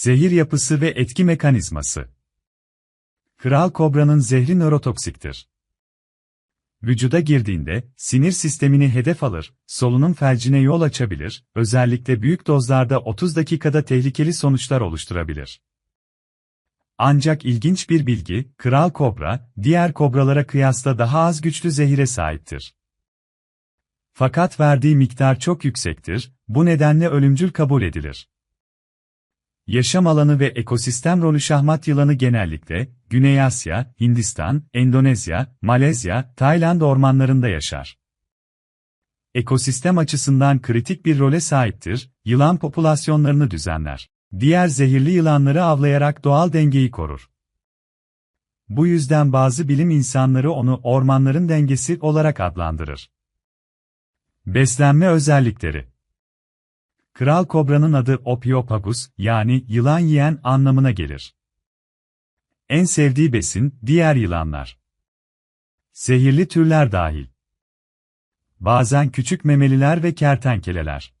Zehir yapısı ve etki mekanizması. Kral kobranın zehri nörotoksiktir. Vücuda girdiğinde, sinir sistemini hedef alır, solunum felcine yol açabilir, özellikle büyük dozlarda 30 dakikada tehlikeli sonuçlar oluşturabilir. Ancak ilginç bir bilgi, kral kobra, diğer kobralara kıyasla daha az güçlü zehire sahiptir. Fakat verdiği miktar çok yüksektir, bu nedenle ölümcül kabul edilir. Yaşam alanı ve ekosistem rolü şahmat yılanı genellikle, Güney Asya, Hindistan, Endonezya, Malezya, Tayland ormanlarında yaşar. Ekosistem açısından kritik bir role sahiptir, yılan popülasyonlarını düzenler. Diğer zehirli yılanları avlayarak doğal dengeyi korur. Bu yüzden bazı bilim insanları onu ormanların dengesi olarak adlandırır. Beslenme özellikleri Kral kobranın adı Opiopagus, yani yılan yiyen anlamına gelir. En sevdiği besin, diğer yılanlar. Zehirli türler dahil. Bazen küçük memeliler ve kertenkeleler.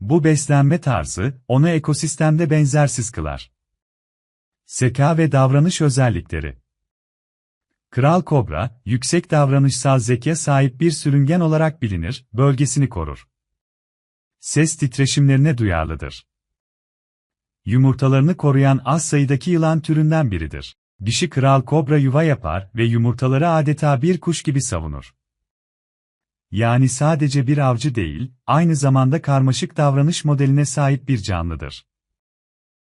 Bu beslenme tarzı, onu ekosistemde benzersiz kılar. Zeka ve davranış özellikleri. Kral kobra, yüksek davranışsal zeka sahip bir sürüngen olarak bilinir, bölgesini korur. Ses titreşimlerine duyarlıdır. Yumurtalarını koruyan az sayıdaki yılan türünden biridir. Dişi kral kobra yuva yapar ve yumurtaları adeta bir kuş gibi savunur. Yani sadece bir avcı değil, aynı zamanda karmaşık davranış modeline sahip bir canlıdır.